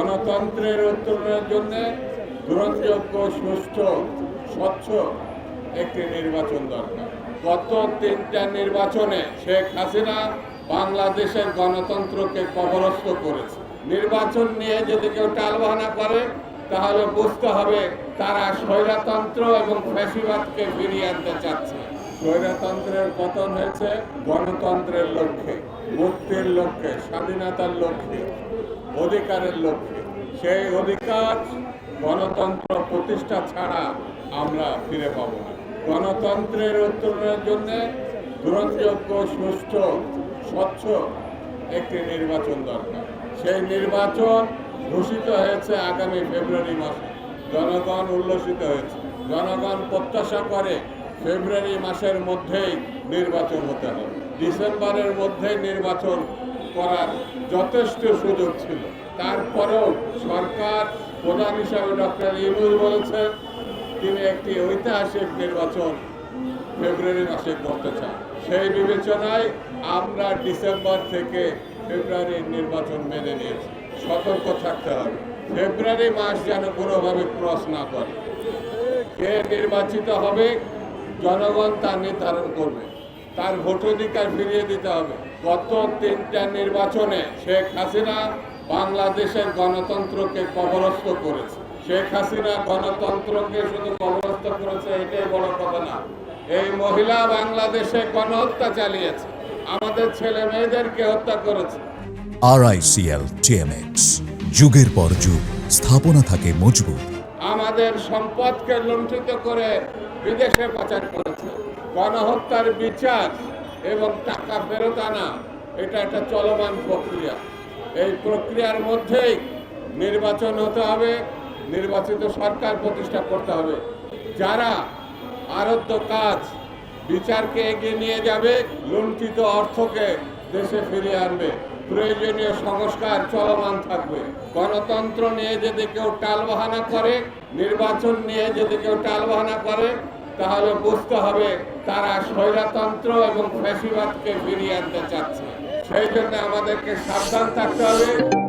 গণতন্ত্রের উত্তরণের জন্য গ্রহণযোগ্য সুষ্ঠু স্বচ্ছ একটি নির্বাচন দরকার। গত তিনটা নির্বাচনে শেখ হাসিনা বাংলাদেশের গণতন্ত্রকে কবরস্থ করেছে। নির্বাচন নিয়ে যদি কেউ টালবাহানা করে, তাহলে বুঝতে হবে তারা স্বৈরতন্ত্র এবং ফ্যাসিবাদকে ফিরিয়ে আনতে চাচ্ছে। স্বৈরতন্ত্রের পতন হয়েছে গণতন্ত্রের লক্ষ্যে, মুক্তির লক্ষ্যে, স্বাধীনতার লক্ষ্যে। অধিকারের লক্ষ্যে। সেই অধিকার গণতন্ত্র প্রতিষ্ঠা ছাড়া আমরা ফিরে পাবো না। গণতন্ত্রের উত্তরণের জন্য গ্রহণযোগ্য সুস্থ স্বচ্ছ একটি নির্বাচন দরকার। সেই নির্বাচন ঘোষিত হয়েছে আগামী ফেব্রুয়ারি মাসে। জনগণ উল্লসিত হয়েছে। জনগণ প্রত্যাশা করে ফেব্রুয়ারি মাসের মধ্যেই নির্বাচন হতে হবে। ডিসেম্বরের মধ্যেই নির্বাচন করার যথেষ্ট সুযোগ ছিল। তারপরেও সরকার প্রধান হিসাবে ডক্টর ইমুল বলেছেন, তিনি একটি ঐতিহাসিক নির্বাচন ফেব্রুয়ারি মাসে করতে চান। সেই বিবেচনায় আমরা ডিসেম্বর থেকে ফেব্রুয়ারির নির্বাচন মেনে নিয়েছি। সতর্ক থাকতে হবে। ফেব্রুয়ারি মাস যেন কোনোভাবে ক্রস না করে। কে নির্বাচিত হবে, জনগণ তা নির্ধারণ করবে। তার ভোটাধিকার ফিরিয়ে দিতে হবে। গত তিনটা নির্বাচনে শেখ হাসিনা বাংলাদেশের গণতন্ত্রকে কবরস্থ করেছে। শেখ হাসিনা গণতন্ত্রকে শুধু কবরস্থ করেছে এটাই বড় কথা না। এই মহিলা বাংলাদেশে গণহত্যা চালিয়েছে। আমাদের ছেলে মেয়েদেরকে হত্যা করেছে। RICL TMX. যুগের পর যুগ স্থাপনা থাকে মজবুত। আমাদের সম্পদকে লুণ্ঠিত করে বিদেশে পাচার করেছে। গণহত্যার বিচার এবং টাকা ফেরত আনা, এটা একটা চলমান প্রক্রিয়া। এই প্রক্রিয়ার মধ্যেই নির্বাচন হতে হবে, নির্বাচিত সরকার প্রতিষ্ঠা করতে হবে। যারা আরধ্য কাজ, বিচারকে এগিয়ে নিয়ে যাবে, লুণ্ঠিত অর্থকে দেশে ফিরিয়ে আনবে। প্রয়োজনীয় সংস্কার চলমান থাকবে। গণতন্ত্র নিয়ে যদি কেউ টালবাহানা করে, নির্বাচন নিয়ে যদি কেউ টালবাহানা করে তাহলে বুঝতে হবে তারা স্বৈরতন্ত্র এবং ফ্যাসিবাদকে ফিরিয়ে আনতে চাচ্ছে। সেই জন্য আমাদেরকে সাবধান থাকতে হবে।